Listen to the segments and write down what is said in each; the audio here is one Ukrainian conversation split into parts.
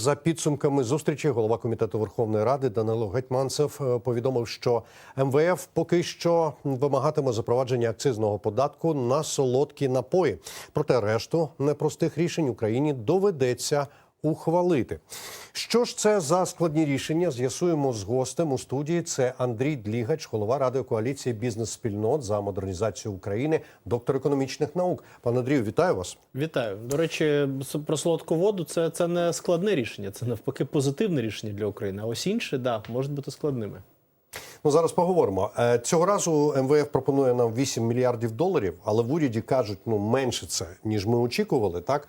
За підсумками зустрічі голова комітету Верховної Ради Данило Гетьманцев е, повідомив, що МВФ поки що вимагатиме запровадження акцизного податку на солодкі напої. Проте решту непростих рішень Україні доведеться ухвалити. Що ж це за складні рішення? З'ясуємо з гостем у студії. Це Андрій Длігач, голова ради коаліції бізнес-спільнот за модернізацію України, доктор економічних наук. Пане Андрію, вітаю вас. Вітаю. До речі, про солодку воду це, це не складне рішення, це навпаки позитивне рішення для України. А ось інші, да, можуть бути складними. Ну зараз поговоримо. Е, Цього разу МВФ пропонує нам 8 мільярдів доларів, але в уряді кажуть, ну менше це ніж ми очікували. Так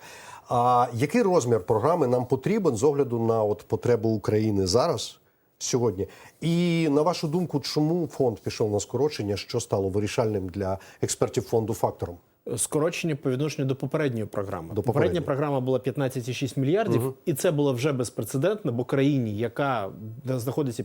а який розмір програми нам потрібен з огляду на от потребу України зараз? Сьогодні, і на вашу думку, чому фонд пішов на скорочення, що стало вирішальним для експертів фонду фактором? Скорочення по відношенню до попередньої програми. До Попередня попередньої. програма була 15,6 мільярдів, і це було вже безпрецедентно, бо країні, яка знаходиться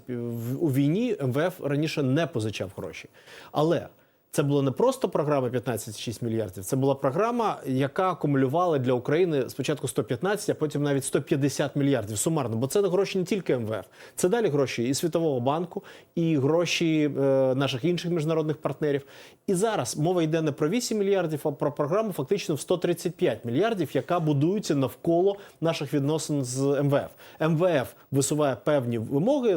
у війні, МВФ раніше не позичав гроші. Але це була не просто програма 15,6 мільярдів, це була програма, яка акумулювала для України спочатку 115, а потім навіть 150 мільярдів сумарно. Бо це гроші не тільки МВФ, це далі гроші і Світового банку, і гроші е, наших інших міжнародних партнерів. І зараз мова йде не про 8 мільярдів, а про програму фактично в 135 мільярдів, яка будується навколо наших відносин з МВФ. МВФ висуває певні вимоги,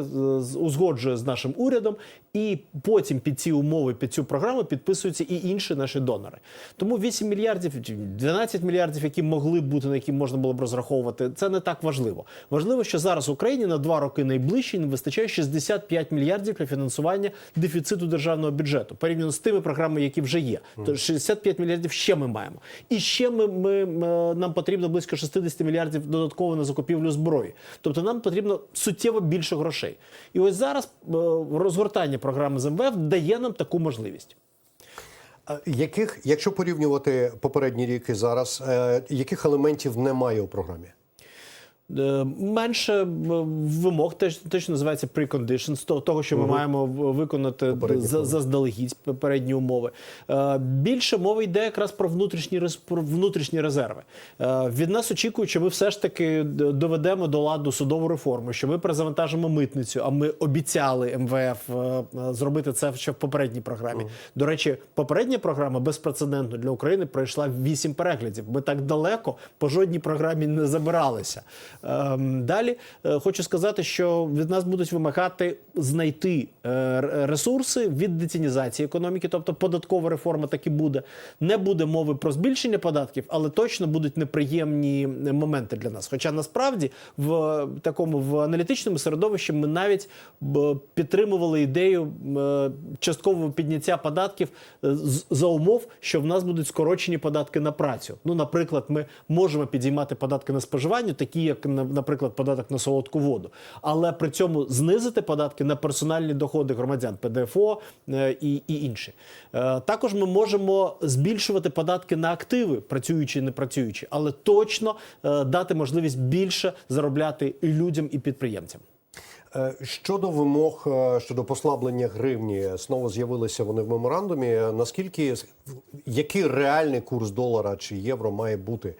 узгоджує з нашим урядом, і потім під ці умови, під цю програму підписуються і інші наші донори. Тому 8 мільярдів, чи 12 мільярдів, які могли б бути, на які можна було б розраховувати, це не так важливо. Важливо, що зараз Україні на два роки найближчі не вистачає 65 мільярдів для фінансування дефіциту державного бюджету порівняно з тими програмами, які вже є. То 65 мільярдів ще ми маємо. І ще ми, ми, ми- нам потрібно близько 60 мільярдів додатково на закупівлю зброї. Тобто нам потрібно суттєво більше грошей. І ось зараз е, розгортання програми з МВФ дає нам таку можливість. Яких, якщо порівнювати попередні рік і зараз, е, яких елементів немає у програмі? Е, Менше е, вимог, теж теж називається preconditions, того, того, що ми маємо виконати за- заздалегідь попередні умови. Е, Більше мови йде якраз про внутрішні про внутрішні резерви. Від нас очікують, що ми все ж таки доведемо до ладу судову реформу, що ми перезавантажимо митницю. А ми обіцяли МВФ зробити це ще в попередній програмі. До речі, попередня програма безпрецедентно для України пройшла вісім переглядів. Ми так далеко по жодній програмі не забиралися. Ем, Далі е, хочу сказати, що від нас будуть вимагати знайти е, ресурси від детінізації економіки, тобто податкова реформа таки буде. Не буде мови про збільшення податків, але точно будуть неприємні моменти для нас. Хоча насправді в такому в аналітичному середовищі ми навіть підтримували ідею е, часткового підняття податків е, за умов, що в нас будуть скорочені податки на працю. Ну, наприклад, ми можемо підіймати податки на споживання, такі як наприклад, податок на солодку воду, але при цьому знизити податки на персональні доходи громадян, ПДФО е, і, і інші. Е, Також ми можемо збільшувати податки на активи, працюючі і не працюючі, але точно е, дати можливість більше заробляти і людям і підприємцям. Щодо вимог щодо послаблення гривні, знову з'явилися вони в меморандумі. Наскільки який реальний курс долара чи євро має бути?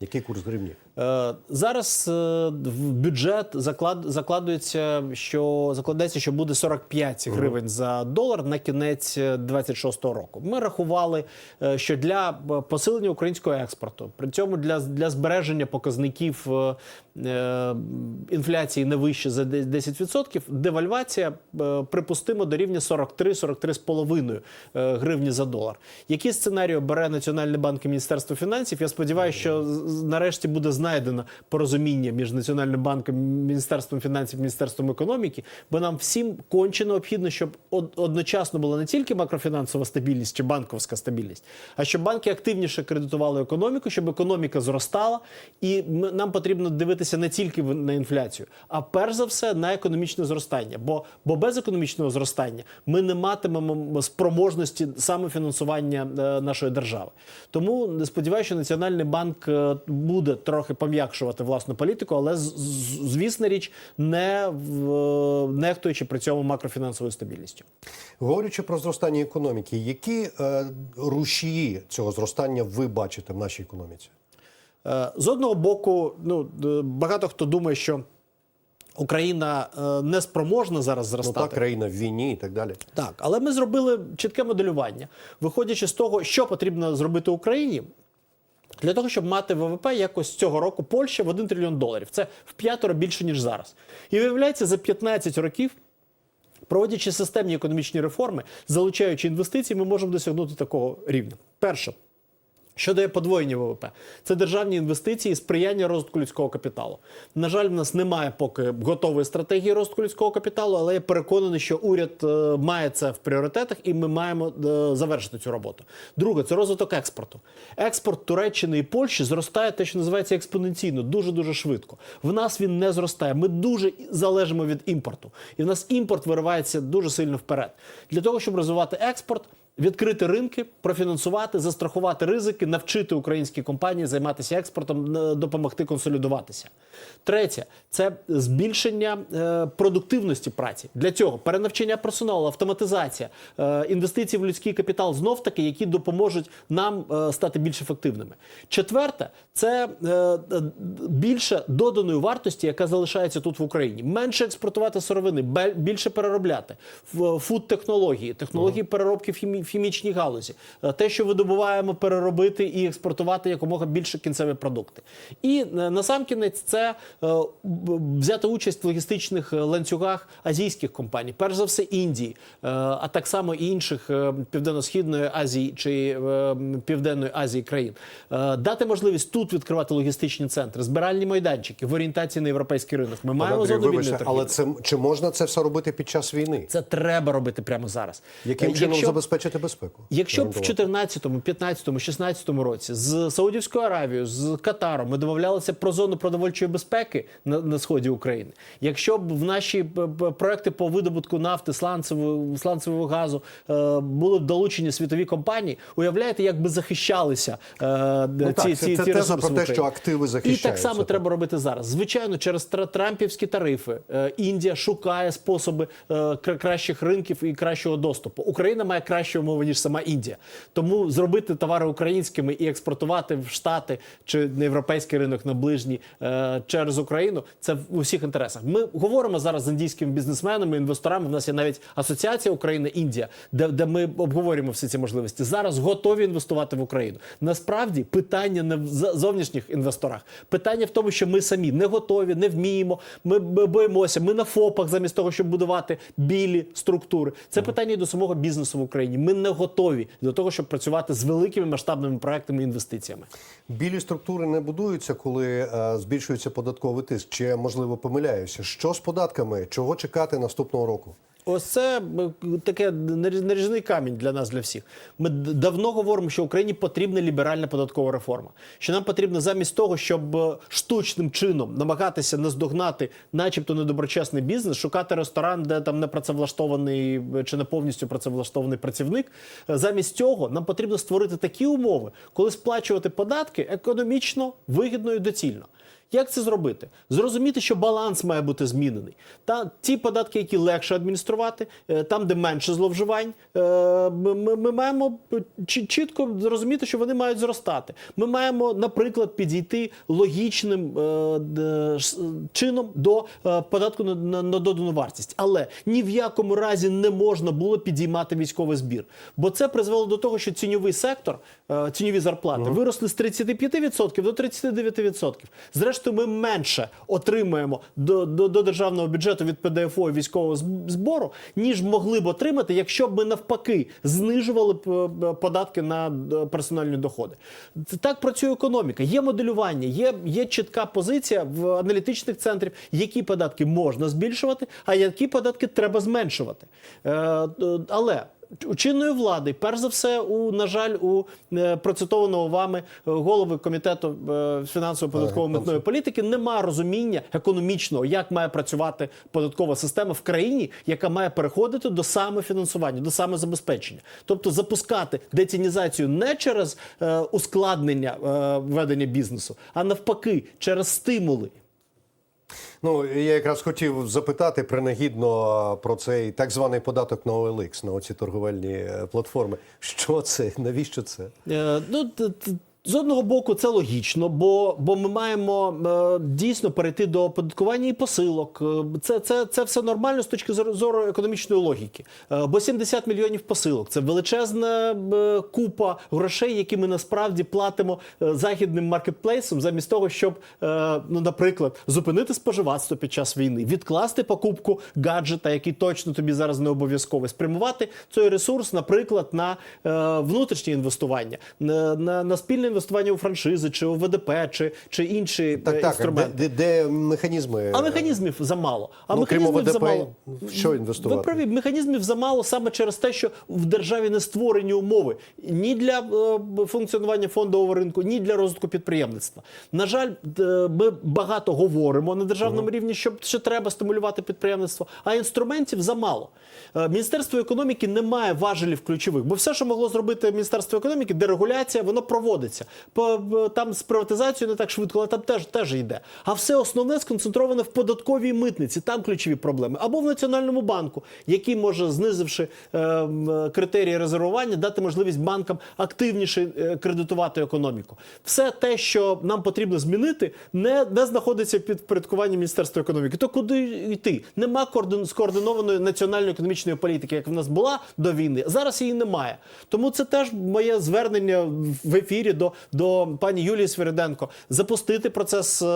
Який курс гривні? Е, Зараз е, в бюджет заклад, закладується, що закладається, що буде 45 гривень за долар на кінець 26-го року. Ми рахували, е, що для е, посилення українського експорту, при цьому для, для збереження показників е, е, інфляції не вище за де- 10%, девальвація е, припустимо до рівня 43-43,5 е, гривні за долар. Які сценарії бере Національний банк і Міністерство фінансів? Я сподіваюся, що нарешті буде знайдено порозуміння між Національним банком, Міністерством фінансів, Міністерством економіки, бо нам всім конче необхідно, щоб одночасно була не тільки макрофінансова стабільність чи банковська стабільність, а щоб банки активніше кредитували економіку, щоб економіка зростала, і нам потрібно дивитися не тільки на інфляцію, а перш за все на економічне зростання. Бо, бо без економічного зростання ми не матимемо спроможності самофінансування е, нашої держави. Тому сподіваюся, що Національний банк е, буде трохи пом'якшувати власну політику, але звісна річ, не в- нехтуючи при цьому макрофінансовою стабільністю. Говорячи про зростання економіки, які е, рушії цього зростання ви бачите в нашій економіці? Е, З одного боку, ну багато хто думає, що Україна е, не спроможна зараз Ну зростати. так, країна в війні і так далі. Так, але ми зробили чітке моделювання, виходячи з того, що потрібно зробити Україні. Для того, щоб мати ВВП якось цього року Польща в 1 трильйон доларів. Це в п'ятеро більше, ніж зараз. І виявляється, за 15 років, проводячи системні економічні реформи, залучаючи інвестиції, ми можемо досягнути такого рівня. Перше. Що дає подвоєння ВВП? Це державні інвестиції і сприяння розвитку людського капіталу. На жаль, в нас немає поки готової стратегії розвитку людського капіталу, але я переконаний, що уряд е, має це в пріоритетах, і ми маємо е, завершити цю роботу. Друге, це розвиток експорту. Експорт Туреччини і Польщі зростає те, що називається експоненційно, дуже дуже швидко. В нас він не зростає. Ми дуже залежимо від імпорту, і в нас імпорт виривається дуже сильно вперед. Для того, щоб розвивати експорт. Відкрити ринки, профінансувати, застрахувати ризики, навчити українські компанії займатися експортом, е, допомогти консолідуватися. Третє це збільшення е, продуктивності праці. Для цього перенавчання персоналу, автоматизація, е, інвестиції в людський капітал знов таки, які допоможуть нам стати більш ефективними. Четверте це більше доданої вартості, яка залишається тут в Україні. Менше експортувати сировини, більше переробляти В- фуд-технології, технології переробки в хімі- в хімічній галузі, Е, те, що видобуваємо, переробити і експортувати якомога більше кінцеві продукти. І е, насамкінець це е, взяти участь в логістичних ланцюгах азійських компаній, перш за все Індії, а так само і інших південно-східної Азії чи Південної Азії країн. Дати можливість тут відкривати логістичні центри, збиральні майданчики в орієнтації на європейський ринок. Ми маємо Андрій, зону вибачте, але це чи можна це все робити під час війни? Це треба робити прямо зараз. Яким чином якщо- забезпечити безпеку? Якщо б в Гарантувати. 14, 15, 16 році з Саудівською Аравією, з Катаром ми домовлялися про зону продовольчої безпеки на, на сході України, якщо б в наші проекти по видобутку нафти, сланцевого, сланцевого газу е, були б долучені світові компанії, уявляєте, як би захищалися е, Ну так, ці, це- ці, це ці теза ресурси про те, що активи І так само так. треба робити зараз. Звичайно, через тра- трампівські тарифи е, Індія шукає способи е, кращих ринків і кращого доступу. Україна має кращі умови ніж сама Індія. Тому зробити товари українськими і експортувати в Штати чи на європейський ринок на ближній е, через Україну це в усіх інтересах. Ми говоримо зараз з індійськими бізнесменами, інвесторами. У нас є навіть асоціація Україна Індія, де, де ми обговорюємо всі ці можливості. Зараз готові інвестувати в Україну. Насправді питання не в зовнішніх інвесторах. Питання в тому, що ми самі не готові, не вміємо. Ми боїмося. Ми на ФОПах замість того, щоб будувати білі структури. Це питання і до самого бізнесу в Україні. Ми не готові до того, щоб працювати з великими масштабними проектами і інвестиціями. Білі структури не будуються, коли е, збільшується податковий тиск. Чи можливо помиляюся? Що з податками? Чого чекати наступного року? Ось це е, таке наріжний камінь для нас, для всіх. Ми давно говоримо, що Україні потрібна ліберальна податкова реформа. Що нам потрібно замість того, щоб е, штучним чином намагатися наздогнати, начебто недоброчесний бізнес, шукати ресторан, де там не працевлаштований е, чи не повністю працевлаштований працівник. Замість цього нам потрібно створити такі умови, коли сплачувати податки економічно, вигідно і доцільно. Як це зробити? Зрозуміти, що баланс має бути змінений. Та ті податки, які легше адмініструвати, е, там, де менше зловживань, е, ми, ми- маємо чітко зрозуміти, що вони мають зростати. Ми маємо, наприклад, підійти логічним е, чином до податку на, додану вартість. Але ні в якому разі не можна було підіймати військовий збір. Бо це призвело до того, що ціньовий сектор, ціньові зарплати виросли з 35% до 39%. Зрештою, ми менше отримуємо до, до, до державного бюджету від ПДФО і військового збору, ніж могли б отримати, якщо б ми навпаки знижували е, податки на е, персональні доходи. Так працює економіка. Є моделювання, є, є чітка позиція в аналітичних центрів, які податки можна збільшувати, а які податки треба зменшувати. Е, е, але чинної влади, перш за все, у на жаль, у е, процитованого вами е, голови комітету е, фінансово-податкової митної політики немає розуміння економічного, як має працювати податкова система в країні, яка має переходити до самофінансування, до самозабезпечення, тобто запускати децінізацію не через ускладнення ведення бізнесу, а навпаки, через стимули. Ну я якраз хотів запитати принагідно про цей так званий податок на OLX, на оці торговельні е, платформи. Що це? Навіщо це? Е, ну, З одного боку, це логічно, бо, бо ми маємо е, дійсно перейти до оподаткування і посилок. Е, Це, це, це все нормально з точки зору, економічної логіки. Е, бо 70 мільйонів посилок це величезна е, купа грошей, які ми насправді платимо е, західним маркетплейсом, замість того, щоб, е, ну, наприклад, зупинити споживацтво під час війни, відкласти покупку гаджета, який точно тобі зараз не обов'язковий, спрямувати цей ресурс, наприклад, на е, внутрішнє інвестування, на, на, на спільне інвестування у франшизи, чи у ВДП, чи, чи інші е, Так, так. інструменти. Де, де, де механізми? А механізмів замало. А Ну, крім механізмів замало. в що інвестувати? Ви праві, механізмів замало саме через те, що в державі не створені умови ні для е, функціонування фондового ринку, ні для розвитку підприємництва. На жаль, е, ми багато говоримо на державному рівні, що, що треба стимулювати підприємництво, а інструментів замало. Е, Міністерство економіки не має важелів ключових, бо все, що могло зробити Міністерство економіки, дерегуляція, воно проводиться. По, там з приватизацією не так швидко, але там теж, теж йде. А все основне сконцентроване в податковій митниці. Там ключові проблеми. Або в Національному банку, який може, знизивши е, критерії резервування, дати можливість банкам активніше е, кредитувати економіку. Все те, що нам потрібно змінити, не, не знаходиться під впорядкуванням Міністерства економіки. То куди йти? Нема координ- скоординованої національної економічної політики, як в нас була до війни. Зараз її немає. Тому це теж моє звернення в ефірі до, до пані Юлії Свириденко запустити процес е,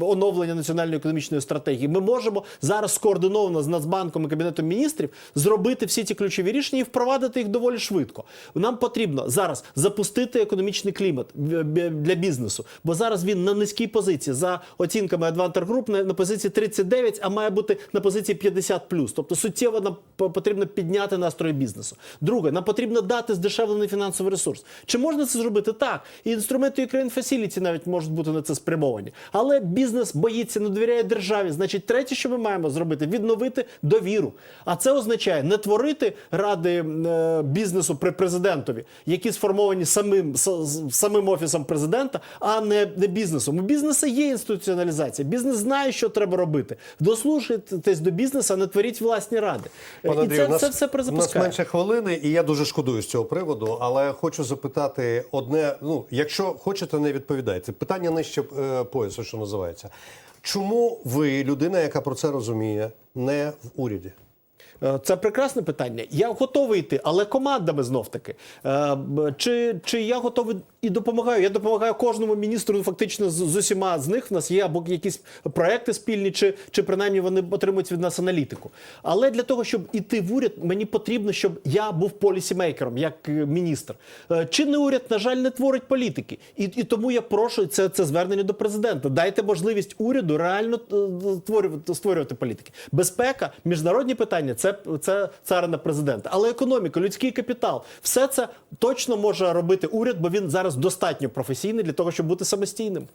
оновлення національної економічної стратегії. Ми можемо зараз скоординовано з Нацбанком і Кабінетом міністрів зробити всі ці ключові рішення і впровадити їх доволі швидко. Нам потрібно зараз запустити економічний клімат б- для бізнесу, бо зараз він на низькій позиції за оцінками Advanter Group на позиції 39, а має бути на позиції 50+. Тобто суттєво нам потрібно підняти настрої бізнесу. Друге, нам потрібно дати здешевлений фінансовий ресурс. Чи можна це зробити? Так. І інструменти Ukraine Facility навіть можуть бути на це спрямовані. Але бізнес боїться, не довіряє державі. Значить, третє, що ми маємо зробити, відновити довіру. А це означає не творити ради е, бізнесу при президентові, які сформовані самим самим офісом президента, а не, не бізнесом. У бізнесу є інституціоналізація. Бізнес знає, що треба робити. Дослухайтесь до бізнесу, а не творіть власні ради. Пане і Андрію, це, у нас, це все у нас менше хвилини, і я дуже шкодую з цього приводу. Але хочу запитати одне: ну, якщо хочете, не відповідайте. Питання нижче е, поясу, що називається. Чому ви, людина, яка про це розуміє, не в уряді? Е, Це прекрасне питання. Я готовий йти, але командами знов таки. Е, Чи, чи я готовий і допомагаю? Я допомагаю кожному міністру. ну, Фактично з, з усіма з них в нас є або якісь проекти спільні, чи, чи принаймні вони отримують від нас аналітику. Але для того, щоб іти в уряд, мені потрібно, щоб я був полісімейкером, як е, міністр. Е, Чинний уряд, на жаль, не творить політики. І, і тому я прошу це, це звернення до президента. Дайте можливість уряду реально створювати, створювати політики. Безпека, міжнародні питання це, це царина президента. Але економіка, людський капітал, все це точно може робити уряд, бо він зараз достатньо професійний для того, щоб бути самостійним.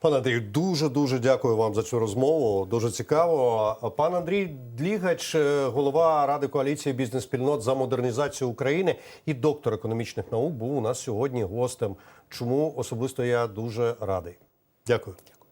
Пане Андрію, дуже дуже дякую вам за цю розмову. Дуже цікаво. Пан Андрій Длігач, е, голова ради коаліції бізнес-спільнот за модернізацію України і доктор економічних наук, був у нас сьогодні гостем. Чому особисто я дуже радий. Дякую.